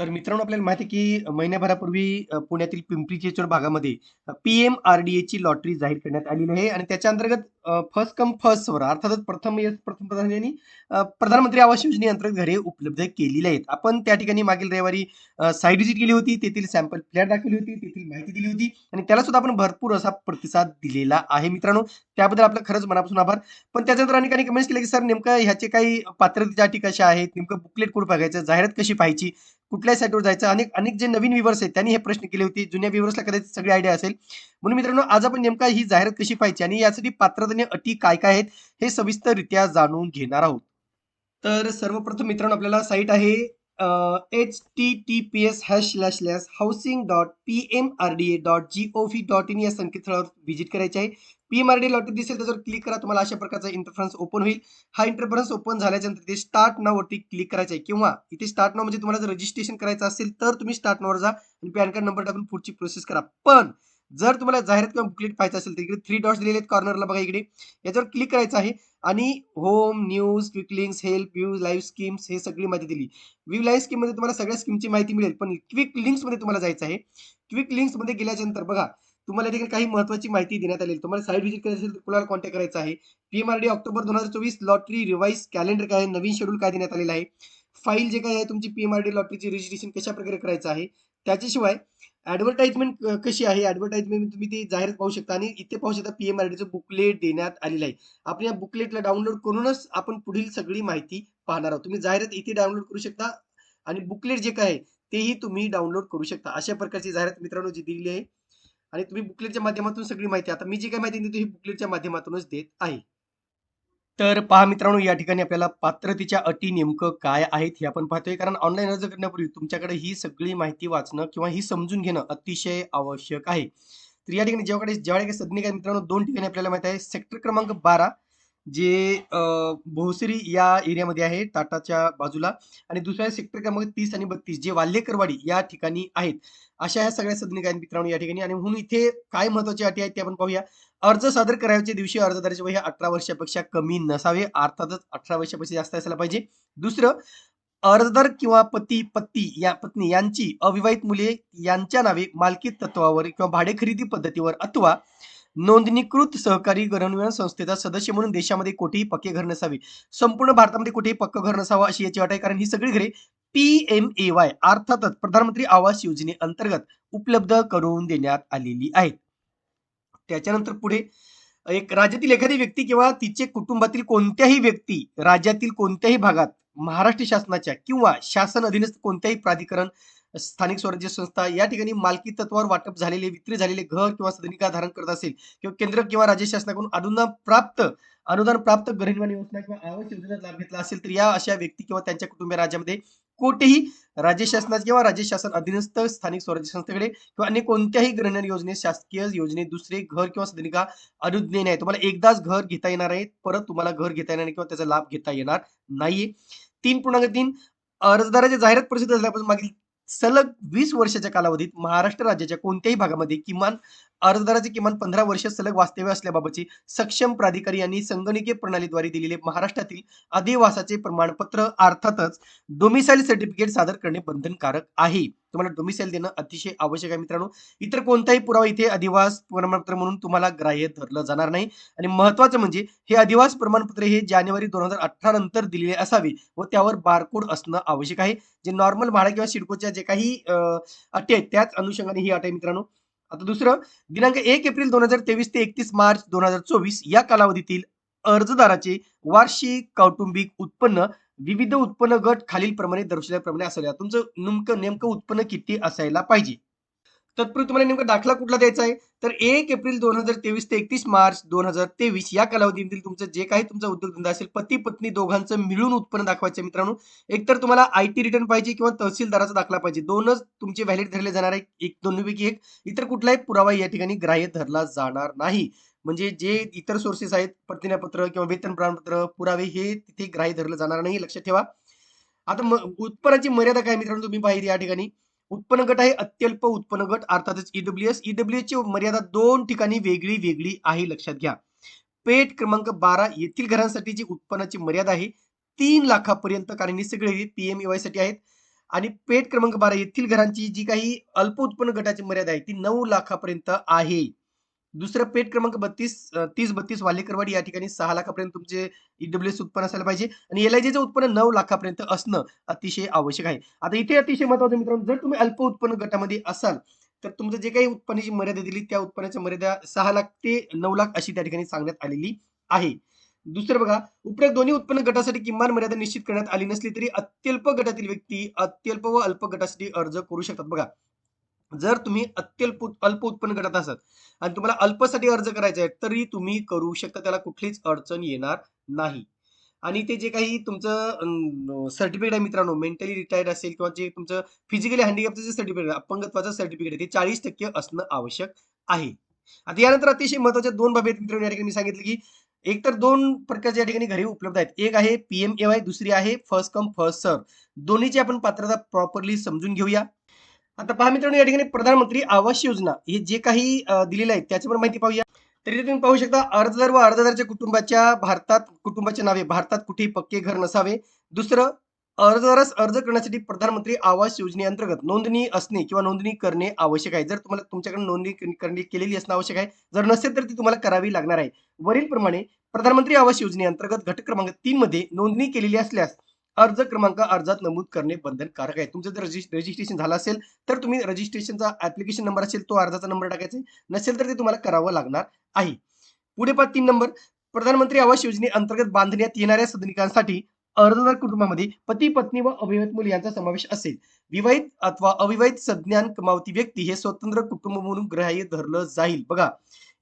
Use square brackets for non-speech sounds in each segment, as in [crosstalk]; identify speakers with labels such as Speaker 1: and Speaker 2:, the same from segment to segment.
Speaker 1: तर मित्रांनो आपल्याला माहिती आहे की महिन्याभरापूर्वी पुण्यातील पिंपरी चिंचवड भागामध्ये पी-एम-आर-डी-एची लॉटरी जाहीर करण्यात आलेली आहे आणि त्याच्या अंतर्गत फर्स्ट कम फर्स्ट सर्व्ह अर्थातच प्रथम प्रथम प्रधान प्रधानमंत्री आवास योजनेअंतर्गत घरे उपलब्ध केलेली आहेत. आपण त्या ठिकाणी मागील रविवारी साईट व्हिजिट केली होती. तेथील सॅम्पल फ्लॅट दाखवली होती. तेथील माहिती दिली होती आणि त्याला सुद्धा आपण भरपूर असा प्रतिसाद दिलेला आहे मित्रांनो. त्याबद्दल आपलं खरंच मनापासून आभार. पण त्याच्यानंतर अनेकांनी कमेंट्स केले की सर नेमकं ह्याचे काही पात्रतेच्या अटी कशा आहेत? नेमकं बुकलेट कुठं बघायचं? जाहिरात कशी पाहायची? कुठल्या साईटवर जायचं? अनेक अनेक जे नवीन व्ह्यूअर्स आहेत त्यांनी हे प्रश्न केले होते. जुन्या व्ह्यूअर्सला कदाचित सगळी आयडिया असेल. म्हणून मित्रांनो आज आपण नेमका ही जाहिरात कशी पाहायची आणि यासाठी पात्रतेने अटी काय-काय आहेत हे सविस्तररित्या जाणून घेणार आहोत. तर सर्वप्रथम मित्रांनो आपल्याला साईट आहे अ, https://housing.pmrda.gov.in या संकेतस्थळावर व्हिजिट करायची आहे. पी-एम-आर-डी लॉटरी दिसेल त्याच्यावर क्लिक करा. तुम्हाला अशा प्रकारचा इंटरफरन्स ओपन होईल. हा इंटरफरन्स ओपन झाल्याच्यानंतर ते स्टार्ट नाववरती क्लिक करायचं आहे किंवा इथे स्टार्ट नाव म्हणजे तुम्हाला जर रजिस्ट्रेशन करायचं असेल तर तुम्ही स्टार्ट नावर जा आणि पॅन कार्ड नंबर टाकून पुढची प्रोसेस करा. पण जर तुम्हाला जाहिरात किंवा बुकलेट पाहायचं असेल तर इकडे थ्री डॉट्स दिलेले आहेत कॉर्नरला बघा इकडे. याच्यावर क्लिक करायचं आहे आणि home, news, quick links, help, view live schemes हे सगळी माहिती दिली. व्यू लाईव्ह स्कीममध्ये तुम्हाला सगळ्या स्कीमची माहिती मिळेल. पण क्विक लिंक्समध्ये तुम्हाला जायचं आहे. क्विक लिंक्समध्ये गेल्याच्यानंतर बघा तुम्हाला देखील काही महत्त्वाची माहिती देण्यात आलेली तुम्हाला साईट व्हिजिट करायची असेल तर कुणाला कॉन्टॅक्ट करायचा आहे. PMRD October 2024 lottery revise calendar काय आहे? नवीन शेड्यूल काय देण्यात आलेलं आहे? फाईल जे काही आहे तुमची पी-एम-आर-डी लॉटरीची रजिस्ट्रेशन कशाप्रकारे करायचं आहे? त्याच्याशिवाय ॲडव्हर्टाइजमेंट कशी आहे? ॲडव्हर्टाइजमेंट तुम्ही ती जाहिरात पाहू शकता आणि इथे पाहू शकता पी-एम-आर-डीचं बुकलेट देण्यात आलेलं आहे. आपण या बुकलेटला डाउनलोड करूनच आपण पुढील सगळी माहिती पाहणार आहोत. तुम्ही जाहिरात इथे डाउनलोड करू शकता आणि बुकलेट जे काय आहे तेही तुम्ही डाउनलोड करू शकता. अशा प्रकारची जाहिरात मित्रांनो जी दिलेली आहे आणि तुम्ही बुकलेटच्या माध्यमातून सगळी माहिती आता मी जी काही माहिती देतो ही बुकलेटच्या माध्यमातूनच देत आहे. तर पहा मित्रांनो या ठिकाणी आपल्याला पात्रतेच्या अटी नेमकं काय आहेत हे आपण पाहतोय. कारण ऑनलाईन अर्ज करण्यापूर्वी तुमच्याकडे ही सगळी माहिती वाचणं किंवा ही समजून घेणं अतिशय आवश्यक आहे. तर या ठिकाणी जेव्हाकडे जेव्हा सदनिक मित्रांनो दोन ठिकाणी आपल्याला माहिती आहे. सेक्टर क्रमांक 12 जे भोसरी या एरियामध्ये आहे टाटाच्या बाजूला आणि दुसऱ्या सेक्टर क्रमांक तीस आणि 32 जे वाल्हेकरवाडी या ठिकाणी आहेत. अशा ह्या सगळ्या सदनिक आहेत मित्रांनो या ठिकाणी आणि म्हणून इथे काय महत्त्वाचे अटी आहेत ते आपण पाहूया. अर्ज सादर करायच्या दिवशी अर्जदाराचे वय हे 18 वर्षापेक्षा कमी नसावे. अर्थातच 18 वर्षापेक्षा जास्त असायला पाहिजे. दुसरं अर्जदार किंवा पती, पत्नी या पत्नी यांची अविवाहित मुले यांच्या नावे मालकी तत्वावर किंवा भाडे खरेदी पद्धतीवर अथवा नोंदणीकृत सहकारी गृहनिर्माण संस्थेचा सदस्य म्हणून देशामध्ये कुठेही पक्के घर नसावे. संपूर्ण भारतामध्ये कुठेही पक्क घर नसावं अशी याची अट आहे. कारण ही सगळी घरे पी-एम-ए-वाय अर्थातच प्रधानमंत्री आवास योजनेअंतर्गत उपलब्ध करून देण्यात आलेली आहेत. त्याच्यानंतर पुढे एक राज्यातील एखादी व्यक्ती किंवा तिचे कुटुंबातील कोणत्याही व्यक्ती राज्यातील कोणत्याही भागात महाराष्ट्र शासनाच्या किंवा शासन अधीनस्थ कोणत्याही प्राधिकरण, स्थानिक स्वराज्य संस्था या ठिकाणी मालकी तत्वावर वाटप झालेले, विक्री झालेले घर किंवा सदनिका धारण करत असेल किंवा केंद्र किंवा राज्य शासनाकडून अनुदान प्राप्त अनुदान प्राप्त गृहनिर्माण योजना किंवा आवास योजनेचा लाभ घेतला असेल तर या अशा व्यक्ती किंवा त्यांच्या कुटुंबीय राज्यामध्ये कुठेही राज्य शासनाचे किंवा राज्य शासन अधीनस्थ स्थानिक स्वराज्य संस्थेकडे किंवा अन्य कोणत्याही गृहनिर्माण योजनेत, शासकीय योजनेत दुसरे घर किंवा सदनिका अनुज्ञे नाही. तुम्हाला एकदाच घर घेता येणार आहे. परत तुम्हाला घर घेता येणार किंवा त्याचा लाभ घेता येणार नाहीये. 3.3 अर्जदाराच्या जाहिरात प्रसिद्ध झाल्यापासून मागील सलग वीस वर्षाच्या कालावधीत महाराष्ट्र राज्याच्या कोणत्याही भागामध्ये किमान अर्जदाराचे किमान 15 वर्ष सलग वास्तव्य असल्याबाबतची सक्षम प्राधिकारी यांनी संगणकीय प्रणालीद्वारे दिलेले महाराष्ट्रातील अधिवासाचे प्रमाणपत्र अर्थातच डोमिसाइल सर्टिफिकेट सादर करणे बंधनकारक आहे. तुम्हाला डोमिसाइल देणं अतिशय आवश्यक आहे मित्रांनो. इतर कोणताही पुरावा इथे अधिवास प्रमाणपत्र म्हणून तुम्हाला ग्राह्य धरलं जाणार नाही आणि महत्वाचं म्हणजे हे अधिवास प्रमाणपत्र हे जानेवारी 2018 नंतर दिलेले असावे व त्यावर बारकोड असणं आवश्यक आहे. जे नॉर्मल भाडा किंवा सिडकोच्या जे काही अटी आहेत त्याच अनुषंगाने ही अट आहे मित्रांनो. आता दुसरं दिनांक एक एप्रिल 2023 ते 31 मार्च 2024 या कालावधीतील अर्जदाराचे वार्षिक कौटुंबिक उत्पन्न विविध उत्पन्न गट खालील प्रमाणे दर्शवल्याप्रमाणे असायला तुमचं नेमकं नेमकं उत्पन्न किती असायला पाहिजे. तत्पूर्वी तुम्हाला नेमका दाखला कुठला द्यायचा आहे तर एक एप्रिल 2023 ते 31 मार्च 2023 या कालावधीतील तुमचं जे काही तुमचा उद्योगधंदा असेल पती पत्नी दोघांचं मिळून उत्पन्न दाखवायचं मित्रांनो. एकतर तुम्हाला आयटी रिटर्न पाहिजे किंवा तहसीलदाराचा दाखला पाहिजे. दोनच तुमचे व्हॅलिड धरले जाणार आहे. एक दोन्हीपैकी एक. इतर कुठलाही पुरावा या ठिकाणी ग्राह्य धरला जाणार नाही. म्हणजे जे इतर सोर्सेस आहेत प्रतिज्ञापत्र किंवा वेतन प्रमाणपत्र, पुरावे हे तिथे ग्राही धरलं जाणार नाही लक्षात ठेवा. आता उत्पन्नाची मर्यादा काय मित्रांनो तुम्ही पाहिली या ठिकाणी. उत्पन्न गट आहे अत्यल्प उत्पन्न गट अर्थातच ईडब्ल्यूएस. ईडब्ल्यूएसची मर्यादा दोन ठिकाणी वेगळी वेगळी आहे लक्षात घ्या. पेट क्रमांक 12 येथील घरांसाठी जी उत्पन्नाची मर्यादा आहे तीन लाखापर्यंत कारण हे सगळे पीएमईवायसाठी आहेत आणि पेठ क्रमांक बारा येथील घरांची जी काही अल्प उत्पन्न गटाची मर्यादा आहे ती नऊ लाखापर्यंत आहे दुसरं पेट क्रमांक बत्तीस तीस बत्तीस वालेकरवाडी या ठिकाणी सहा लाखापर्यंत तुमचे ईडब्ल्यूएस उत्पन्न असायला पाहिजे. आणि एल उत्पन्न नऊ लाखापर्यंत असणं अतिशय आवश्यक आहे. आता इथे अतिशय महत्वाचं मित्रांनो जर तुम्ही अल्प उत्पन्न गटामध्ये असाल तर तुमचं जे काही उत्पन्नाची मर्यादा दिली त्या उत्पन्नाची मर्यादा सहा लाख ते नऊ लाख अशी त्या ठिकाणी सांगण्यात आलेली आहे. दुसरं बघा उपरोक्त दोन्ही उत्पन्न गटासाठी किमान मर्यादा निश्चित करण्यात आली नसली तरी अत्यल्प गटातील व्यक्ती अत्यल्प व अल्प गटासाठी अर्ज करू शकतात. बघा जर तुम्ही अत्यल्प अल्प उत्पन्न गटात असाल आणि तुम्हाला अल्पसाठी अर्ज करायचा आहे तरी तुम्ही करू शकता त्याला कुठलीच अडचण येणार नाही. आणि ते जे काही तुमचं सर्टिफिकेट आहे मित्रांनो मेंटली रिटायर्ड असेल किंवा जे तुमचं फिजिकली हँडिकॅपचं जे सर्टिफिकेट अपंगत्वाचं सर्टिफिकेट आहे ते चाळीस टक्के असणं आवश्यक आहे. आता यानंतर अतिशय महत्त्वाच्या दोन बाबी आहेत मित्रांनो या ठिकाणी मी सांगितलं की एक तर दोन प्रकारच्या या ठिकाणी घरी उपलब्ध आहेत. एक आहे पीएमएवाय ए वाय दुसरी आहे फर्स्ट कम फर्स्ट सर्व दोन्हीची आपण पात्रता प्रॉपरली समजून घेऊया. आता पहा मित्रांनो या ठिकाणी प्रधानमंत्री आवास योजना हे जे काही दिलेलं आहे त्याची पण माहिती पाहूया. तरी तुम्ही पाहू शकता अर्जदार व अर्जदाराच्या कुटुंबाच्या भारतात कुटुंबाचे नावे भारतात कुठेही पक्के घर नसावे. दुसरं अर्जदारास अर्ज करण्यासाठी प्रधानमंत्री आवास योजनेअंतर्गत नोंदणी असणे किंवा नोंदणी करणे आवश्यक आहे. जर तुम्हाला तुमच्याकडे नोंदणी करणे केलेली असणं आवश्यक आहे जर नसेल तर ती तुम्हाला करावी लागणार आहे. वरील प्रमाणे प्रधानमंत्री आवास योजनेअंतर्गत घटक क्रमांक तीन मध्ये नोंदणी केलेली असल्यास अर्ज क्रमांक अर्जात नमूद करणे बंधनकारक आहे. तुमचं जर रजिस्ट्रेशन झालं असेल तर तुम्ही रजिस्ट्रेशनचा ऍप्लिकेशन नंबर असेल तो अर्जाचा नंबर टाकायचा नसेल तर ते तुम्हाला करावं लागणार आहे. पुढे पाच तीन नंबर. प्रधानमंत्री आवास योजनेअंतर्गत बांधण्यात येणाऱ्या सदनिकांसाठी अर्जदार कुटुंबामध्ये पती पत्नी व अविवाहित मुली यांचा समावेश असेल. विवाहित अथवा अविवाहित संज्ञान कमावती व्यक्ती हे स्वतंत्र कुटुंब म्हणून ग्राह्य धरलं जाईल. बघा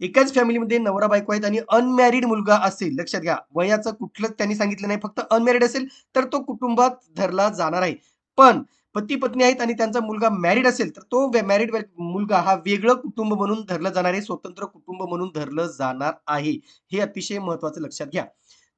Speaker 1: एकाच फॅमिलीमध्ये नवरा बायको आहेत आणि अनमॅरिड मुलगा असेल. लक्षात घ्या वयाचं कुठलंच त्यांनी सांगितलं नाही फक्त अनमॅरिड असेल तर तो कुटुंबात धरला जाणार आहे. पण पती पत्नी आहेत आणि त्यांचा मुलगा मॅरिड असेल तर तो मॅरिड मुलगा हा वेगळं कुटुंब म्हणून धरलं जाणार आहे स्वतंत्र कुटुंब म्हणून धरलं जाणार आहे. हे अतिशय महत्वाचं लक्षात घ्या.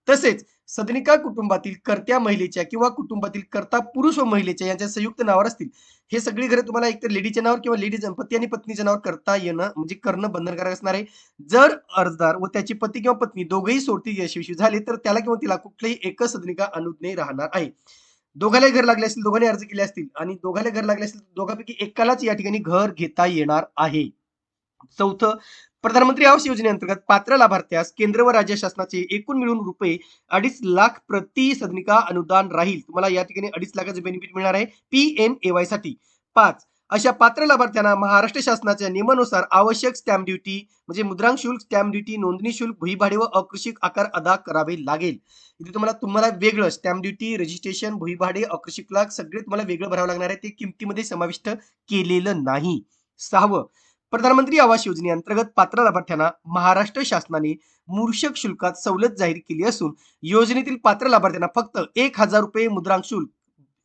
Speaker 1: तसेच सदनिका कुटुंबातील कर्त्या महिलेच्या किंवा कुटुंबातील कर्ता पुरुष व महिलेच्या यांच्या संयुक्त नावावर असतील. हे सगळी घरे तुम्हाला एकतर लेडीच्या नावावर किंवा लेडीज पती आणि पत्नीच्या नावावर करता येणं म्हणजे करणं बंधनकारक असणार आहे. जर अर्जदार व त्याची पती किंवा पत्नी दोघेही सोडती यशस्वी झाले तर त्याला किंवा तिला कुठल्याही एकच सदनिका अनुज्ञे राहणार आहे. दोघाला घर लागले असतील दोघांनी अर्ज केले असतील आणि दोघाला घर लागले असतील दोघांपैकी एकालाच या ठिकाणी घर घेता येणार आहे. चौथं प्रधानमंत्री आवास योजनेअंतर्गत पात्र लाभार्थ्यास केंद्र व राज्य शासनाचे एकूण मिळून रुपये अडीच लाख प्रति सदनिका अनुदान राहील. तुम्हाला या ठिकाणी अडीच लाखाचे बेनिफिट मिळणार आहे पी एम ए वायसाठी. पाच अशा पात्र लाभार्थ्यांना महाराष्ट्र शासनाच्या नियमानुसार आवश्यक स्टॅम्प ड्युटी म्हणजे मुद्रांक शुल्क स्टॅम्प ड्युटी नोंदणी शुल्क भुईभाडे व अकृषिक आकार अदा करावे लागेल. इथे तुम्हाला तुम्हाला वेगळं स्टॅम्प ड्युटी रजिस्ट्रेशन भुईभाडे अकृषिक लाख सगळे तुम्हाला वेगळं भरावं लागणार आहे. ते किमतीमध्ये समाविष्ट केलेलं नाही. सहावं प्रधानमंत्री आवास योजनेअंतर्गत पात्र लाभार्थ्यांना महाराष्ट्र शासनाने मूर्षक शुल्कात सवलत जाहीर केली असून योजनेतील पात्र लाभार्थ्यांना फक्त एक हजार रुपये मुद्रांक शुल्क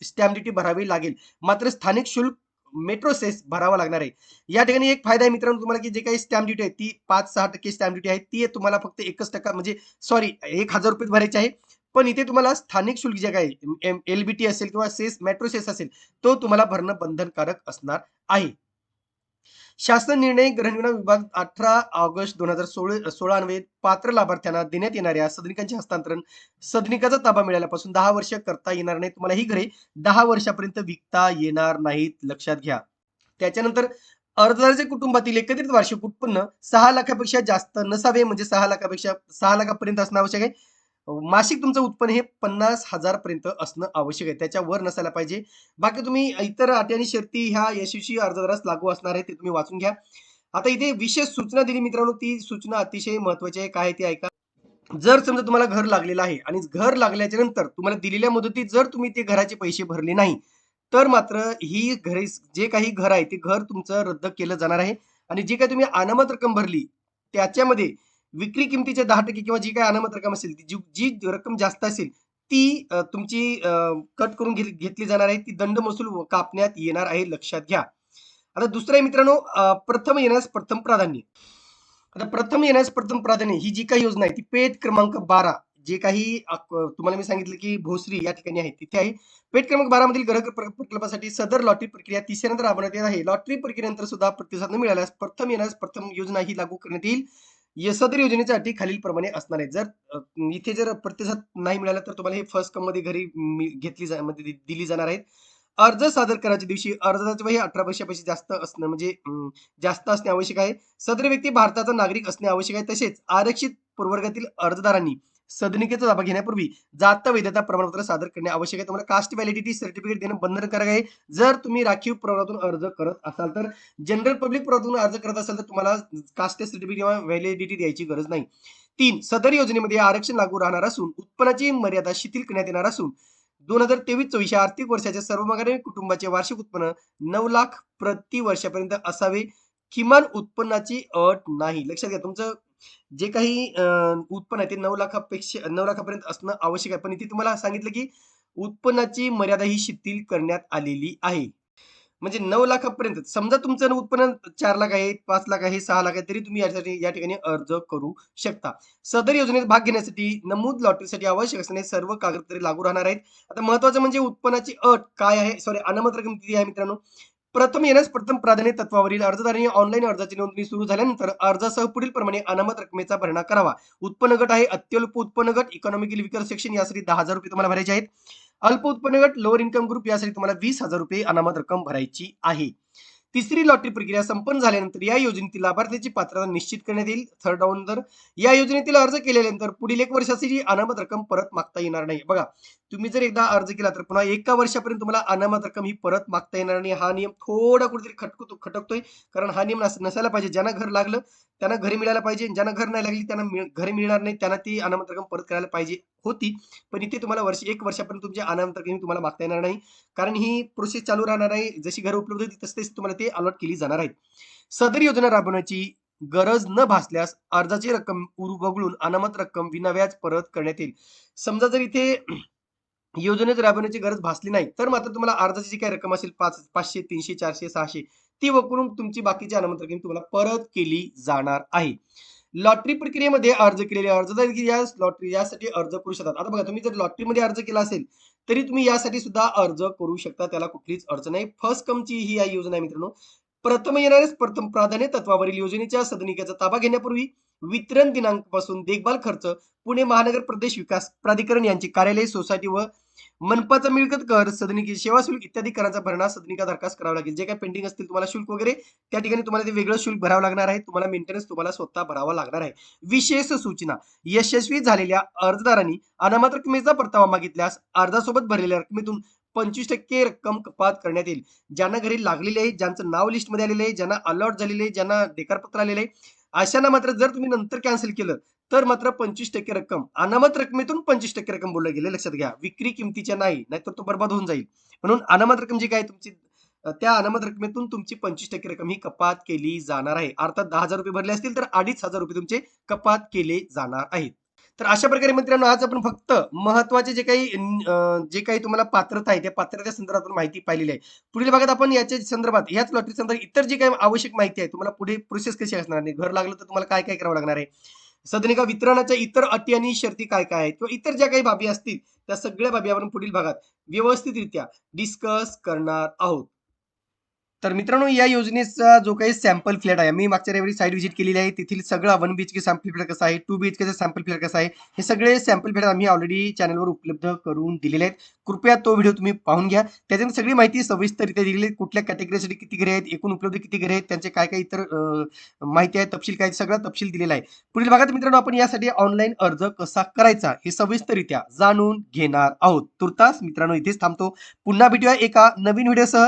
Speaker 1: स्टॅम्प ड्युटी भरावी लागेल. मात्र स्थानिक शुल्क मेट्रो सेस भरावा लागणार आहे. या ठिकाणी एक फायदा आहे मित्रांनो तुम्हाला की जे काही स्टॅम्प ड्युटी आहे ती पाच सहा टक्के स्टॅम्प ड्युटी आहे ती तुम्हाला फक्त एकच टक्का म्हणजे सॉरी एक हजार रुपये भरायचे आहे. पण इथे तुम्हाला स्थानिक शुल्क जे काही एलबीटी असेल किंवा सेस मेट्रो सेस असेल तो तुम्हाला भरणं बंधनकारक असणार आहे. शासन निर्णय ग्रहणविना विभाग अठरा ऑगस्ट दोन हजार सोळा सोळा अन्वये पात्र लाभार्थ्यांना देण्यात येणाऱ्या सदनिकांचे हस्तांतरण सदनिकाचा ताबा मिळाल्यापासून दहा वर्ष करता येणार नाही तुम्हाला ही घरे दहा वर्षापर्यंत विकता येणार नाहीत. लक्षात घ्या. त्याच्यानंतर अर्जदाराच्या कुटुंबातील एकत्रित वार्षिक उत्पन्न सहा लाखापेक्षा जास्त नसावे. म्हणजे सहा लाखापेक्षा सहा लाखापर्यंत असणं आवश्यक आहे. मासिक तुमचं उत्पन्न हे पन्नास हजार पर्यंत असणं आवश्यक आहे. त्याच्यावर नसायला पाहिजे. बाकी तुम्ही इतर अटी आणि शर्ती ह्या यशस्वी अर्जदारास लागू असणार आहे ते तुम्ही वाचून घ्या. आता इथे विशेष सूचना दिली मित्रांनो. ती सूचना अतिशय महत्वाची आहे. काय ते ऐका. जर समजा तुम्हाला घर लागलेलं आहे आणि घर लागल्याच्या नंतर तुम्हाला दिलेल्या मुदतीत जर तुम्ही ते घराचे पैसे भरले नाही तर मात्र ही घरे जे काही घर आहे ते घर तुमचं रद्द केलं जाणार आहे. आणि जे काही तुम्ही अनामत रक्कम भरली त्याच्यामध्ये विक्री किमतीचे दहा टक्के किंवा जी काही अनामत रक्कम असेल जी जी रक्कम जास्त असेल ती तुमची कट करून घेतली जाणार आहे. ती दंड महसूल कापण्यात येणार आहे लक्षात घ्या. आता दुसरं मित्रांनो प्रथम येण्यास प्रथम प्राधान्य. आता प्रथम येण्यास प्रथम प्राधान्य ही जी काही योजना आहे ती पेट क्रमांक बारा जे काही तुम्हाला मी सांगितलं की भोसरी या ठिकाणी आहे तिथे आहे. पेट क्रमांक बारा मधील ग्रह प्रकल्पासाठी सदर लॉटरी प्रक्रिया तिसऱ्यानंतर राबवण्यात येत आहे. लॉटरी प्रक्रियेनंतर सुद्धा प्रतिसाद न मिळाल्यास प्रथम येण्यास प्रथम योजना ही लागू करण्यात येईल. सदर योजनेच्या अटी खालीलप्रमाणे असणार आहे जर इथे जर प्रतिसाद नाही मिळाला तर तुम्हाला हे फर्स्ट कममध्ये घरी घेतली जा दिली जाणार आहेत अर्ज सादर करायच्या दिवशी अर्जाचे वय अठरा वर्षापेक्षा जास्त असणं म्हणजे जास्त असणे आवश्यक आहे. सदर व्यक्ती भारताचा नागरिक असणे आवश्यक आहे. तसेच आरक्षित प्रवर्गातील अर्जदारांनी सदनिकेचा दाबा घेण्यापूर्वी जात वैधता प्रमाणपत्र सादर करणे आवश्यक आहे. तुम्हाला कास्ट व्हॅलिडिटी सर्टिफिकेट देणं बंधनकारक आहे. जर तुम्ही राखीव प्रवर्गातून अर्ज करत असाल तर जनरल पब्लिक प्रवर्गातून अर्ज करत असाल तर तुम्हाला कास्ट सर्टिफिकेट किंवा व्हॅलिडिटी द्यायची गरज नाही. तीन सदर योजनेमध्ये आरक्षण लागू राहणार असून उत्पन्नाची मर्यादा शिथिल करण्यात येणार असून 2023-24 या आर्थिक वर्षाच्या सर्वमान्य कुटुंबाचे वार्षिक उत्पन्न नऊ लाख प्रति वर्षापर्यंत असावे. किमान उत्पन्नाची अट नाही. लक्षात घ्या तुमचं जे काही उत्पन्न आहे ते नऊ लाखापेक्षा नऊ लाखापर्यंत असणं आवश्यक आहे. पण इथे तुम्हाला सांगितलं की उत्पन्नाची मर्यादा ही शिथिल करण्यात आलेली आहे. म्हणजे नऊ लाखापर्यंत समजा तुमचं उत्पन्न चार लाख आहे, पाच लाख आहे, सहा लाख आहे तरी तुम्ही यासाठी या ठिकाणी अर्ज करू शकता. सदर योजनेत भाग घेण्यासाठी नमूद लॉटरीसाठी आवश्यक असणारे सर्व कागदपत्रे लागू राहणार आहेत. आता महत्वाचं म्हणजे उत्पन्नाची अट काय आहे? सॉरी अनामत रक्कम किती आहे मित्रांनो? प्रथम येण्यास प्रथम प्राधान्य तत्वावरील अर्जदारांनी ऑनलाईन अर्जाची नोंदणी सुरू झाल्यानंतर अर्जासह पुढील प्रमाणे अनामत रकमेचा भरणा करावा. उत्पन्न गट आहे अत्यल्प उत्पन्न गट, इकॉनॉमिकली विकर सेक्शन यासाठी ₹10,000 तुम्हाला भरायचे आहेत. अल्प उत्पन्न गट, लोअर इन्कम ग्रुप यासाठी तुम्हाला ₹20,000 अनामत रक्कम भरायची आहे. तिसरी लॉटरी प्रक्रिया संपन्न झाल्यानंतर या योजनेतील लाभार्थ्याची पात्रता निश्चित करण्यात येईल. थर्ड राऊंड तर या योजनेतील अर्ज केल्यानंतर पुढील 1 वर्षासाठी अनामत रक्कम परत मागता येणार नाही. बघा तुम्ही जर एकदा अर्ज केला तर पुन्हा एका वर्षापर्यंत तुम्हाला अनामत रक्कम ही परत मागता येणार नाही. हा नियम थोडा कुठेतरी खटकतो खटकतोय. कारण हा नियम नसायला पाहिजे. ज्यांना घर लागलं त्यांना घरी मिळायला पाहिजे. ज्यांना घर नाही लागली त्यांना मिळ मिळणार नाही. त्यांना ती अनामत रक्कम परत करायला पाहिजे होती. पण इथे तुम्हाला वर्ष एक वर्षापर्यंत तुमची अनामत तुम्हाला मागता येणार नाही. कारण ही प्रोसेस चालू राहणार नाही जशी घरं उपलब्ध होती तसं तुम्हाला ते अलॉट केली जाणार आहेत. सदर योजना राबवण्याची गरज न भासल्यास अर्जाची रक्कम वगळून अनामत रक्कम विनाव्याज परत करण्यात येईल. समजा जर इथे [clears throat] योजनेत राबवण्याची गरज भासली नाही तर मात्र तुम्हाला अर्जाची जी काही रक्कम असेल पाच पाचशे तीनशे चारशे सहाशे ती वगळून तुमची बाकीची अनामत रक्कम तुम्हाला परत केली जाणार आहे. लॉटरी प्रक्रियेमध्ये अर्ज केलेले अर्जदार या लॉटरी यासाठी अर्ज करू शकतात. आता बघा तुम्ही जर लॉटरीमध्ये अर्ज केला असेल तरी तुम्ही यासाठी सुद्धा अर्ज करू शकता. त्याला कुठलीच अडचण नाही. फर्स्ट कमची ही योजना आहे मित्रांनो. प्रथम येणाऱ्या प्रथम प्राधान्य तत्वावरील योजनेच्या सदनिकेचा ताबा घेण्यापूर्वी वितरण दिनांकापासून देखभाल खर्च पुणे महानगर प्रदेश विकास प्राधिकरण यांची कार्यालय, सोसायटी व मनपाचा मिळकत कर, सदनिकी सेवा शुल्क इत्यादी करांचा भरणा सदनिकाधारकास करावा लागेल. जे काही पेंडिंग असतील तुम्हाला शुल्क वगैरे त्या ठिकाणी तुम्हाला ते वेगळं शुल्क भरावं लागणार आहे. तुम्हाला मेंटेनन्स तुम्हाला स्वतः भरावा लागणार आहे. विशेष सूचना यशस्वी झालेल्या अर्जदारांनी अनामत रकमेचा परतावा मागितल्यास अर्जासोबत भरलेल्या रकमेतून 25% रक्कम कपात करण्यात येईल. ज्यांना घरी लागलेली आहे, ज्यांचं नाव लिस्टमध्ये आलेलं आहे, ज्यांना अलॉट झालेले आहे, ज्यांना देकारपत्र आलेलं आहे, अशांना मात्र जर तुम्ही नंतर कॅन्सल केलं तर मात्र 25% रक्कम अनामत रकमेतून 25% रक्कम बोललं गेलं लक्षात घ्या. विक्री किमतीच्या नाही. नाहीतर तो बरबाद होऊन जाईल. म्हणून अनामत रक्कम जी काय तुमची त्या अनामत रकमेतून तुमची 25% रक्कम ही कपात केली जाणार आहे. अर्थात ₹10,000 भरले असतील तर ₹2,500 तुमचे कपात केले जाणार आहेत. तर अशा प्रकारे मित्रांनो आज आपण फक्त महत्त्वाचे जे काही जे काही तुम्हाला पात्रता आहे त्या पात्रते संदर्भात माहिती पाहिलेली आहे. पुढील भागात आपण याच्या संदर्भात ह्याच लॉटरी संदर्भात इतर जी काही आवश्यक माहिती आहे तुम्हाला पुढे प्रोसेस कशी असणार नाही घर लागलं तर तुम्हाला काय काय करावं लागणार आहे. सदनिका वितरणाच्या इतर अटी आणि शर्ती काय काय आहेत किंवा इतर ज्या काही बाबी असतील त्या सगळ्या बाबी आपण पुढील भागात व्यवस्थितरित्या डिस्कस करणार आहोत. तर मित्रांनो या योजनेचा जो काही सॅम्पल फ्लॅट आहे मी मागच्या रविवारी साईट व्हिजिट केलेली आहे. तेथील सगळा 1 बीएचके सॅम्पल फ्लॅट कसा आहे, टू बी एच केचा सॅम्पल फ्लॅट कसा आहे, हे सगळे सॅम्पल फ्लॅट आम्ही ऑलरेडी चॅनलवर उपलब्ध करून दिलेले आहेत. कृपया तो व्हिडिओ तुम्ही पाहून घ्या. त्याच्यात सगळी माहिती सविस्तररित्या दिलेली आहे. कुठल्या कॅटेगरीसाठी किती घरे आहेत, एकूण उपलब्ध किती घरे आहेत, त्यांचे काय काय इतर माहिती आहे, तपशील काय सगळा तपशील दिलेला आहे. पुढील भागात मित्रांनो आपण यासाठी ऑनलाईन अर्ज कसा करायचा हे सविस्तररित्या जाणून घेणार आहोत. तुर्तास मित्रांनो इथेच थांबतो. पुन्हा भेटूया एका नवीन व्हिडिओसह.